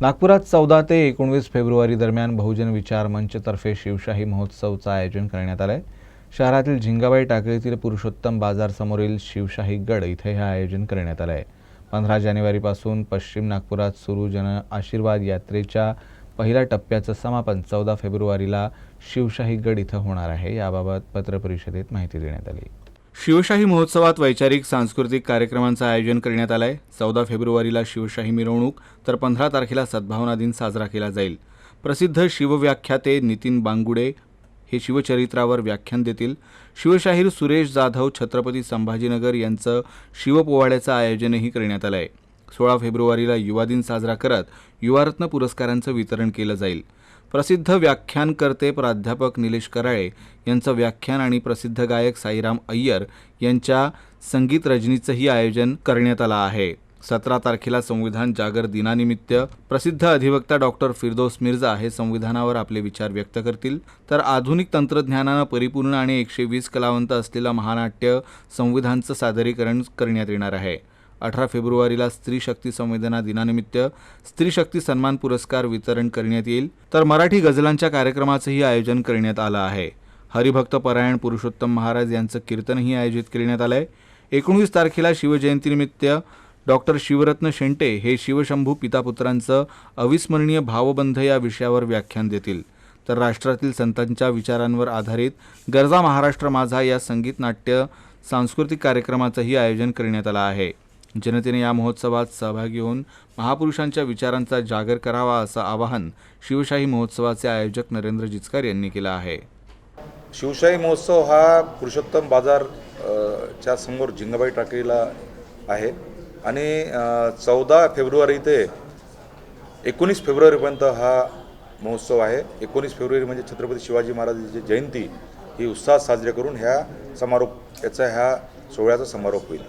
नागपुरात चौदा ते एकोणवीस फेब्रुवारी दरम्यान बहुजन विचार मंचतर्फे शिवशाही महोत्सवचं आयोजन करण्यात आलं आहे शहरातील झिंगाबाई टाकळीतील पुरुषोत्तम बाजार समोरील शिवशाही गड इथे हे आयोजन करण्यात आलं आहे पंधरा जानेवारीपासून पश्चिम नागपुरात सुरू जन आशीर्वाद यात्रेच्या पहिल्या टप्प्याचं समापन चौदा फेब्रुवारीला शिवशाही गड इथं होणार आहे. याबाबत पत्रपरिषदेत माहिती देण्यात आली. शिवशाही महोत्सवात वैचारिक सांस्कृतिक कार्यक्रमांचं आयोजन करण्यात आलं आहे चौदा फेब्रुवारीला शिवशाही मिरवणूक तर पंधरा तारखेला सद्भावना दिन साजरा केला जाईल. प्रसिद्ध शिवव्याख्याते नितीन बांगुडे हे शिवचरित्रावर व्याख्यान देतील. शिवशाहीर सुरेश जाधव छत्रपती संभाजीनगर यांचं शिवपोवाड्याचं आयोजनही करण्यात आलं आहे सोळा फेब्रुवारीला युवा दिन साजरा करत युवारत्न पुरस्कारांचं वितरण केलं जाईल. प्रसिद्ध व्याख्यानकर्ते प्राध्यापक निलेश कराळे यांचं व्याख्यान आणि प्रसिद्ध गायक साईराम अय्यर यांच्या संगीत रजनीचंही आयोजन करण्यात आलं आहे. सतरा तारखेला संविधान जागर दिनानिमित्त प्रसिद्ध अधिवक्ता डॉक्टर फिरदोस मिर्झा हे संविधानावर आपले विचार व्यक्त करतील. तर आधुनिक तंत्रज्ञानानं परिपूर्ण आणि एकशे वीस कलावंत असलेलं महानाट्य संविधानचं सादरीकरण करण्यात येणार आहे. अठरा फेब्रुवारीला स्त्री शक्ती संवेदना दिनानिमित्त स्त्री शक्ती सन्मान पुरस्कार वितरण करण्यात येईल. तर मराठी गझलांच्या कार्यक्रमाचंही आयोजन करण्यात आलं आहे. हरिभक्त परायण पुरुषोत्तम महाराज यांचं कीर्तनही आयोजित करण्यात आलं आहे एकोणवीस तारखेला शिवजयंतीनिमित्त डॉक्टर शिवरत्न शेंटे हे शिवशंभू पितापुत्रांचं अविस्मरणीय भावबंध या विषयावर व्याख्यान देतील. तर राष्ट्रातील संतांच्या विचारांवर आधारित गरजा महाराष्ट्र माझा या संगीत नाट्य सांस्कृतिक कार्यक्रमाचंही आयोजन करण्यात आलं आहे. जनतेने या महोत्सवात सहभागी होऊन महापुरुषांच्या विचारांचा जागर करावा असं आवाहन शिवशाही महोत्सवाचे आयोजक नरेंद्र जिचकार यांनी केलं आहे. शिवशाही महोत्सव हा पुरुषोत्तम बाजार च्या समोर जिंगाबाई टाकळीला आहे. आणि चौदा फेब्रुवारी ते एकोणीस फेब्रुवारीपर्यंत हा महोत्सव आहे. एकोणीस फेब्रुवारी म्हणजे छत्रपती शिवाजी महाराजांची जयंती. ही उत्साहात साजरी करून ह्या समारोप याचा ह्या सोहळ्याचा समारोप होईल.